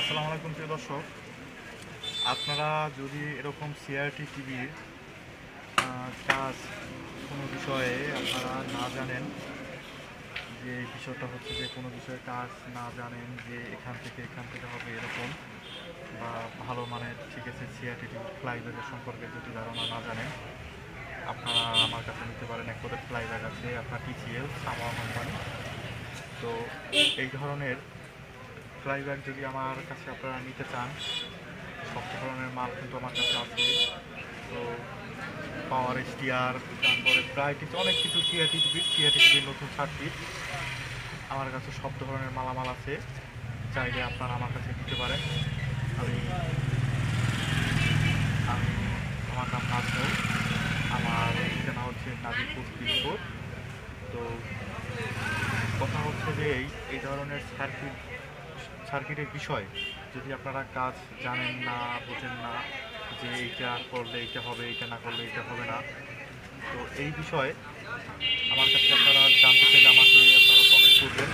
আসসালামু আলাইকুম প্রিয় দর্শক। আপনারা যদি এরকম সিআরটি টিভির কাজ কোনো বিষয়ে আপনারা না জানেন, যে বিষয়টা হচ্ছে যে কোনো বিষয়ে কাজ না জানেন যে এখান থেকে এখান থেকে হবে এরকম, বা ভালো মানের ঠিক আছে সিআরটি টিভি ফ্লাইব্যাগের সম্পর্কে যদি ধারণা না জানেন, আপনারা আমার কাছে নিতে পারেন, এক পদের ফ্লাইব্যাগ আছে, আপনার টিসিএল সামা কোম্পানি তো এই ধরনের ফ্লাইব্যাগ যদি আমার কাছে আপনারা নিতে চান সব ধরনের মাল কিন্তু আমার কাছে আছে। তো পাওয়ার স্টিয়ার তারপরে প্রায় কিছু অনেক কিছু সিআরটি টিভি সিআরটি টিভির নতুন সার্কিট আমার কাছে সব ধরনের মালামাল আছে। চাইলে আপনারা আমার কাছে নিতে পারেন। আমি আমি, আমার নাম নাজমুল। আমার ঠিকানা হচ্ছে নাজিরপুর দিনপুর তো কথা হচ্ছে যে এই এই ধরনের সার্কিট সার্কিটের বিষয়, যদি আপনারা কাজ জানেন না, বোঝেন না যে এইটা করলে এইটা হবে, এইটা না করলে এইটা হবে না, তো এই বিষয়ে আমার কাছে আপনারা জানতে চাইলে আমাকে আপনারা কমেন্ট করবেন।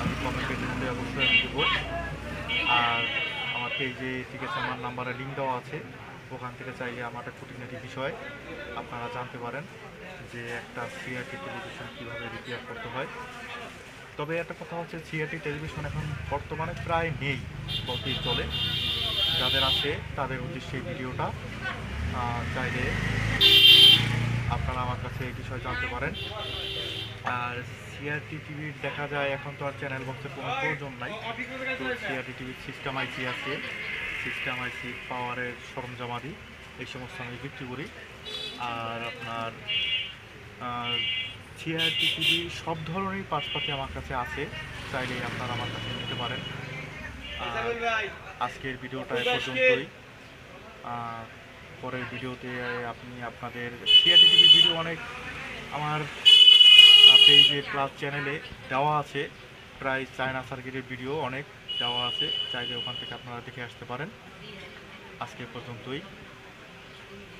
আমি কমেন্টের মধ্যে অবশ্যই আমি দেবো। আর আমাকে যে ঠিক আছে, আমার নাম্বারে লিঙ্ক দেওয়া আছে, ওখান থেকে চাইলে আমার খুঁটিনাটি বিষয় আপনারা জানতে পারেন যে একটা সিআরটি টেলিভিশন কীভাবে রিপেয়ার করতে হয়। তবে একটা কথা হচ্ছে, সিআরটি টেলিভিশন এখন বর্তমানে প্রায় নেই বলতেই চলে। যাদের আছে, তাদের উদ্দেশ্যে এই ভিডিওটা। চাইলে আপনারা আমার কাছে এই বিষয়ে জানতে পারেন। আর সিআরটি টিভির দেখা যায়, এখন তো আর চ্যানেল বক্সের কোনো প্রয়োজন নাই। তো সিআরটি টিভির সিস্টেম আইসি আছে। সিস্টেম আইসি পাওয়ারের সরঞ্জামাদি এই সমস্ত আমি বিক্রি করি। আর আপনার সিআরটি টিভি সব ধরনের পাশপাতি আমার কাছে আছে। চাইলে আপনারা আমার কাছে নিতে পারেন। আর আজকের ভিডিওটা পর্যন্তই। আর পরের ভিডিওতে আপনি আপনাদের সিআরটি টিভি ভিডিও অনেক আমার পেজে প্লাস চ্যানেলে দেওয়া আছে। প্রায় চায়না সার্কিটের ভিডিও অনেক দেওয়া আছে। চাইলে ওখান থেকে আপনারা দেখে আসতে পারেন। আজকে এ পর্যন্তই।